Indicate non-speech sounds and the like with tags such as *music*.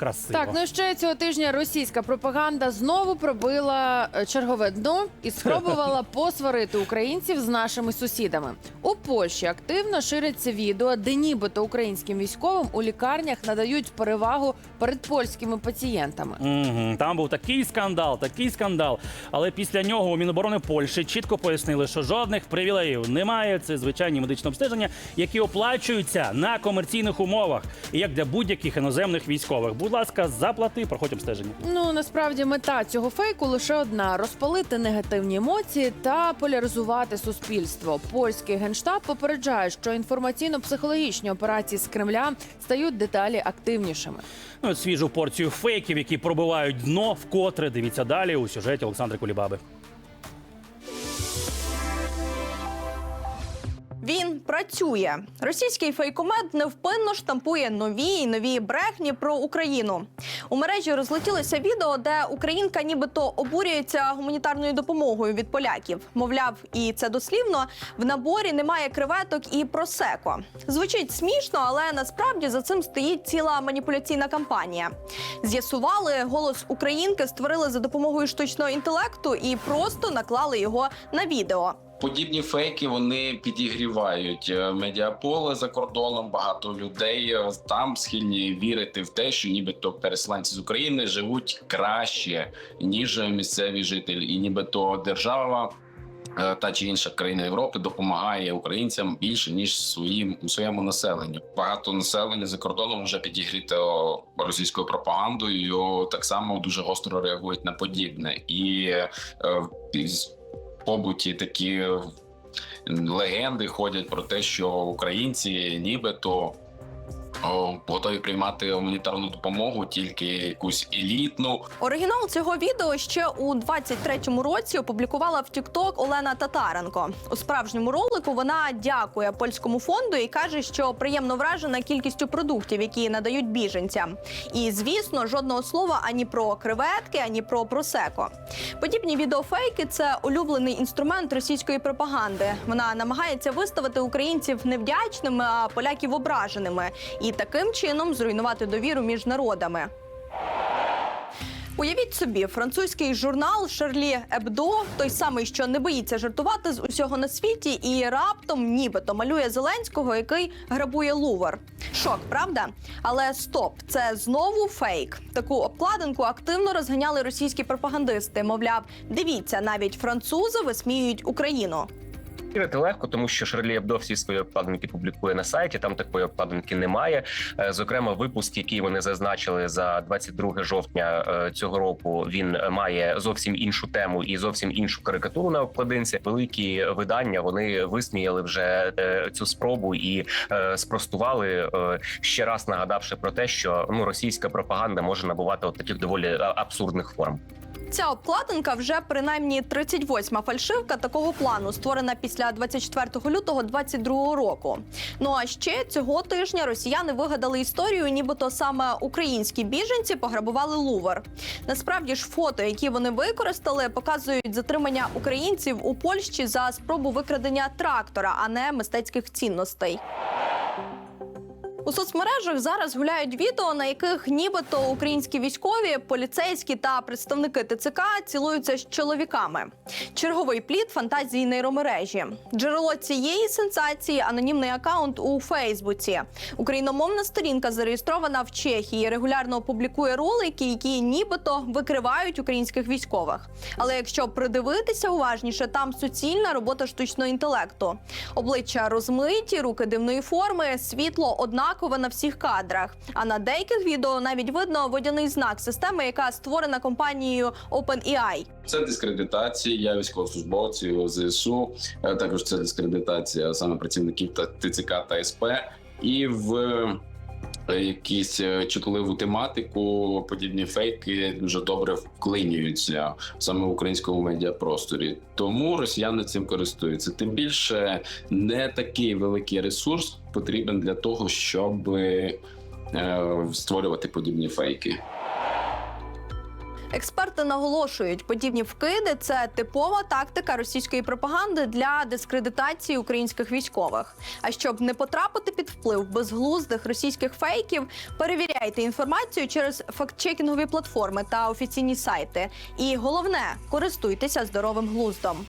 красиво. Так, ну і ще цього тижня російська пропаганда знову пробила е, чергове дно і спробувала *laughs* посварити українців з нашими сусідами. У Польщі активно ширяться відео, де нібито українським військовим у лікарнях надають перевагу перед польськими пацієнтами. Мгм. Там був такий скандал, такий скандал. Але після нього у Міноборони Польщі чітко пояснили, що жодних привілеїв немає. Це звичайні медичні обстеження, які оплачуються на комерційних умовах, і як для будь-яких іноземних військових. Будь ласка, заплати, проходь обстеження. Ну насправді мета цього фейку лише одна: розпалити негативні емоції та поляризувати суспільство. Польський генштаб попереджає, що інформаційно-психологічні операції з Кремля стають деталі активнішими. Ну, от свіжу порцію фейків, які пробивають дно вкотре. Дивіться далі у сюжеті Олександри Кулібаби. Він працює. Російський фейкомет невпинно штампує нові і нові брехні про Україну. У мережі розлетілося відео, де українка нібито обурюється гуманітарною допомогою від поляків. Мовляв, і це дослівно в наборі немає креветок і просеко. Звучить смішно, але насправді за цим стоїть ціла маніпуляційна кампанія. З'ясували, голос українки створили за допомогою штучного інтелекту і просто наклали його на відео. Подібні фейки вони підігрівають е, медіаполе за кордоном. Багато людей е, там схильні вірити в те, що нібито переселенці з України живуть краще ніж місцеві жителі, і нібито держава. е, Та чи інша країна Європи допомагає українцям більше ніж своїм своєму населенню. Багато населення за кордоном вже підігріто російською пропагандою. Так само дуже гостро реагують на подібне і побуті такі легенди ходять про те, що українці нібито готові приймати гуманітарну допомогу, тільки якусь елітну. Оригінал цього відео ще у 23-му році опублікувала в TikTok Олена Татаренко. У справжньому ролику вона дякує польському фонду і каже, що приємно вражена кількістю продуктів, які надають біженцям. І звісно, жодного слова ані про креветки, ані про просеко. Подібні відеофейки це улюблений інструмент російської пропаганди. Вона намагається виставити українців невдячними, а поляків ображеними, і таким чином зруйнувати довіру між народами. Уявіть собі, французький журнал Шарлі Ебдо, той самий, що не боїться жартувати з усього на світі, і раптом нібито малює Зеленського, який грабує Лувр. Шок, правда? Але стоп, це знову фейк. Таку обкладинку активно розганяли російські пропагандисти. Мовляв, дивіться, навіть французи висміюють Україну. Вірити легко, тому що Шарлі Ебдо всі свої обкладинки публікує на сайті. Там такої обкладинки немає. Е, Зокрема, випуск, який вони зазначили за 22 жовтня е, цього року, він має зовсім іншу тему і зовсім іншу карикатуру на обкладинці. Великі видання вони висміяли вже е, цю спробу і спростували ще раз нагадавши про те, що ну російська пропаганда може набувати от таких доволі абсурдних форм. Ця обкладинка вже принаймні 38-ма фальшивка такого плану, створена після 24 лютого 22 року. Ну а ще цього тижня росіяни вигадали історію, нібито саме українські біженці пограбували Лувр. Насправді ж фото, які вони використали, показують затримання українців у Польщі за спробу викрадення трактора, а не мистецьких цінностей. У соцмережах зараз гуляють відео, на яких нібито українські військові, поліцейські та представники ТЦК цілуються з чоловіками. Черговий плід фантазії нейромережі. Джерело цієї сенсації анонімний акаунт у Фейсбуці. Україномовна сторінка зареєстрована в Чехії. Регулярно публікує ролики, які нібито викривають українських військових. Але якщо придивитися уважніше, там суцільна робота штучного інтелекту. Обличчя розмиті, руки дивної форми, світло однакове на всіх кадрах. А на деяких відео навіть видно водяний знак системи, яка створена компанією OpenAI. Це дискредитація військовослужбовців ЗСУ. е, Також це дискредитація саме працівників та ТЦК та СП. І в якісь е, чутливу тематику подібні фейки дуже добре вклинюються саме в українському медіапросторі. Тому росіяни цим користуються. Тим більше не такий великий ресурс потрібен для того, щоб е, створювати подібні фейки. Експерти наголошують, подібні вкиди це типова тактика російської пропаганди для дискредитації українських військових. А щоб не потрапити під вплив безглуздих російських фейків, перевіряйте інформацію через фактчекінгові платформи та офіційні сайти. І головне користуйтеся здоровим глуздом.